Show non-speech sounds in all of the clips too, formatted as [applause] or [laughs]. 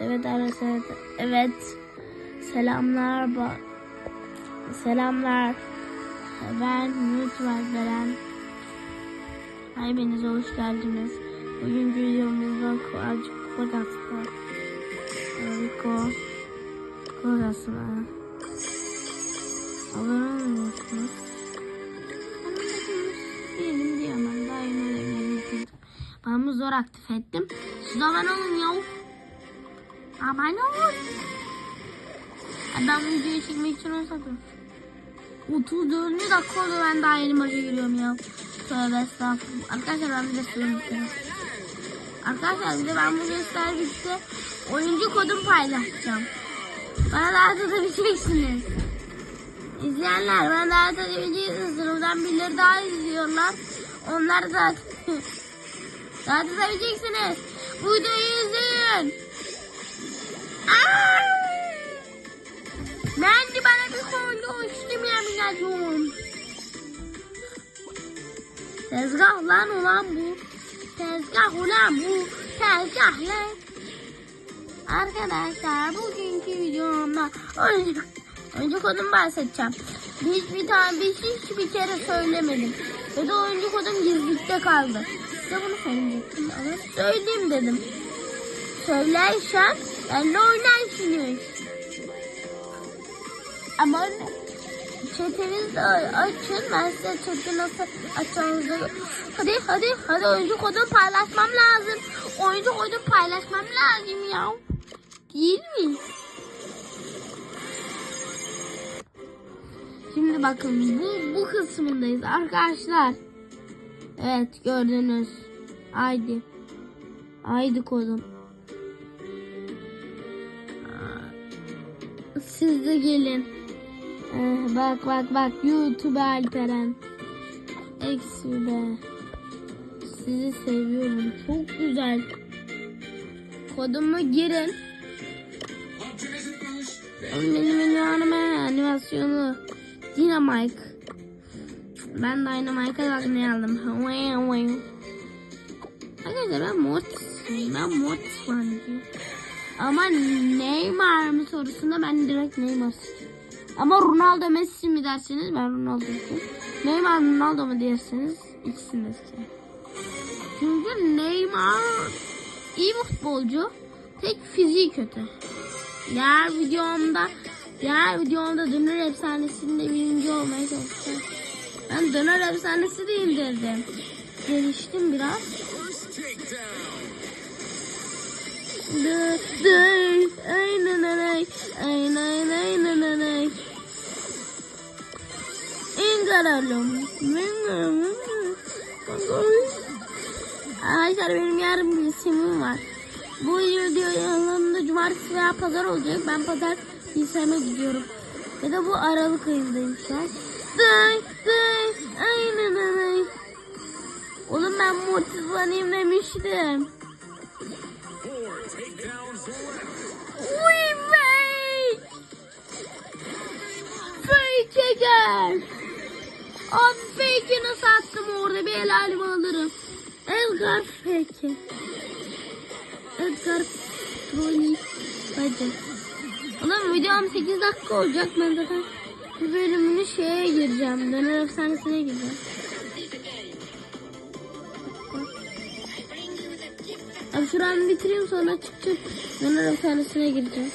Evet arkadaşlar. Evet. Selamlar. ba- Selamlar. Ben Nutral Beren. Hepinize hoş geldiniz. Bugünkü videomuzda azıcık kod attık. Rico. Kod atsın. Abone olmuyorsunuz. Değilim diyemem. Daha yeni ödevlerimi bitirdim. Ben bu zor aktif ettim. Siz abone olun ya. Olun. Ya Ben videoyu çekmek için uğraşıyorum. 34. dakika oldu ben daha yeni maça giriyorum ya. Tövbe estağfurullah. Arkadaşlar ben bir de söyleyeyim. Arkadaşlar bir de ben bu gösteri bitti. Oyuncu kodumu paylaşacağım. Bana da atabileceksiniz. İzleyenler bana da atabileceksiniz. Sınıftan birileri daha izliyorlar. Onlar da atabileceksiniz. [laughs] Bu videoyu izleyin. Ben de bana bir konu uçtum yemin Tezgah lan ulan bu. Tezgah ulan bu. Tezgah lan. Arkadaşlar bugünkü videomda oyuncu, oyuncu kodum bahsedeceğim. Hiç bir tane bir hiç bir kere söylemedim. Ve de oyuncu kodum gizlilikte kaldı. Size bunu söyleyecektim ama söyleyeyim dedim. Söylersen benimle oynarsınız. Ama de açın. Ben size chat'i nasıl açacağınızı... Hadi hadi hadi oyuncu kodu paylaşmam lazım. Oyuncu kodu paylaşmam lazım ya. Değil mi? Şimdi bakın bu, bu kısmındayız arkadaşlar. Evet gördünüz. Haydi. Haydi kodum. Siz de gelin. Eh, bak bak bak YouTube Alperen. Eksi be. Sizi seviyorum. Çok güzel. Kodumu girin. Benim ünvanıma animasyonu. Dynamite. Ben Dynamite'a bak aldım. Arkadaşlar ben Mortis. Ben Mortis fanıyım. Ama Neymar mı sorusunda ben direkt Neymar seçiyorum. Ama Ronaldo Messi mi derseniz ben Ronaldo seçiyorum. Neymar Ronaldo mu derseniz ikisini de. Çünkü Neymar iyi futbolcu. Tek fiziği kötü. Diğer videomda diğer videomda döner efsanesinde birinci olmaya çalışacağım. Ben döner efsanesi de indirdim. Geliştim biraz. Arkadaşlar benim yarın bir lisemim var. Bu video yanlarında cumartesi veya pazar olacak. Ben pazar liseme gidiyorum. Ya da bu Aralık ayındayım şu an. Dıy dıy aynen aynen. Oğlum ben motivanıyım demiştim. Uy fake. Fake çeker. Abi fake'i nasıl attım orada bir helalimi alırım. Edgar fake. Edgar Trolli bacı. Ulan videom 8 dakika olacak ben zaten bir bölümünü şeye gireceğim. Döner efsanesine gireceğim. Abi şuranı bitireyim sonra çıkacağım. Döner efsanesine gireceğim.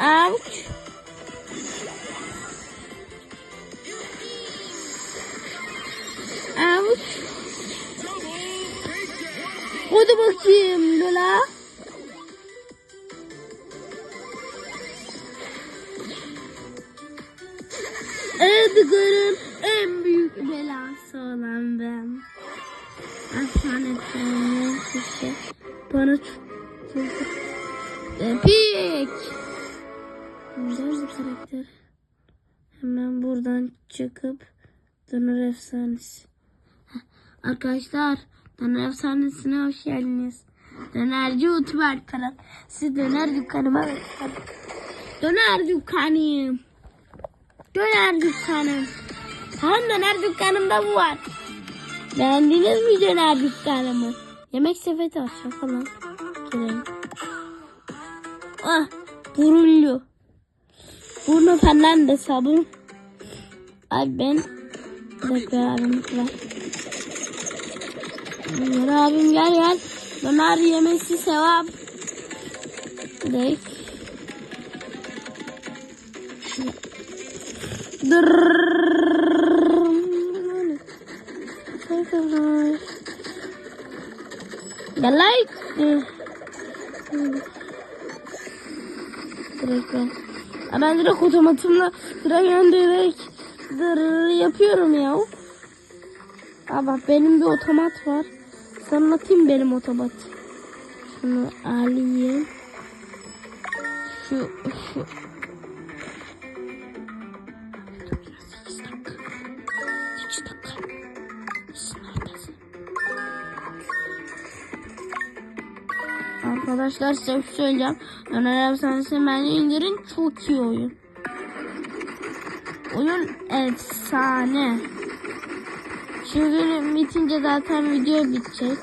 Ouch. Ouch. Hadi bakayım Lola. Edgar'ın en büyük belası olan ben. Efsane planlayan kişi. Bana çok epik. Güzel bir karakter. Hemen buradan çıkıp Döner Efsanesi. Arkadaşlar Döner Efsanesi'ne hoş geldiniz. Dönerci YouTuber kanal. Siz döner dükkanıma. Döner dükkanım. Döner dükkanım. Tam döner dükkanımda bu var. Beğendiniz mi döner dükkanımı? Yemek sepeti aşağı falan. Girelim. Ah burullu. Burnu falan da sabun. Ay ben Bekle abim var. Döner abim gel gel. Döner yemesi sevap. Dek. Dırrrr. Ya like. Direkt ben. Ya ben direkt otomatımla direkt dır yapıyorum ya. Ama benim bir otomat var. Sana atayım benim otomat. Şunu alayım. Şu şu Arkadaşlar size bir şey söyleyeceğim. Öner Efsanesi'ni bence indirin. Çok iyi oyun. Oyun efsane. Şimdi bitince zaten video bitecek.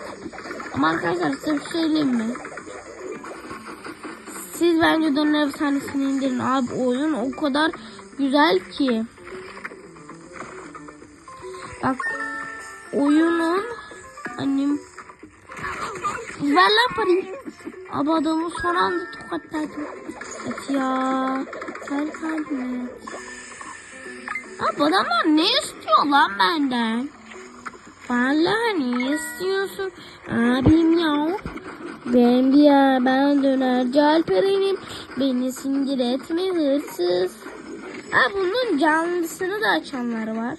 Ama arkadaşlar size bir şey söyleyeyim mi? Siz bence Döner Efsanesi'ni indirin. Abi oyun o kadar güzel ki. Bak oyunun hani ver lan parayı. Abi adamı son anda tokatladım. Evet ya. Ver kalbime. Abi ne istiyor lan benden? Vallahi ne istiyorsun? Abim ya. Ben bir ya ben dönerci Alperen'im. Beni sindir etme hırsız. Ha bunun canlısını da açanlar var.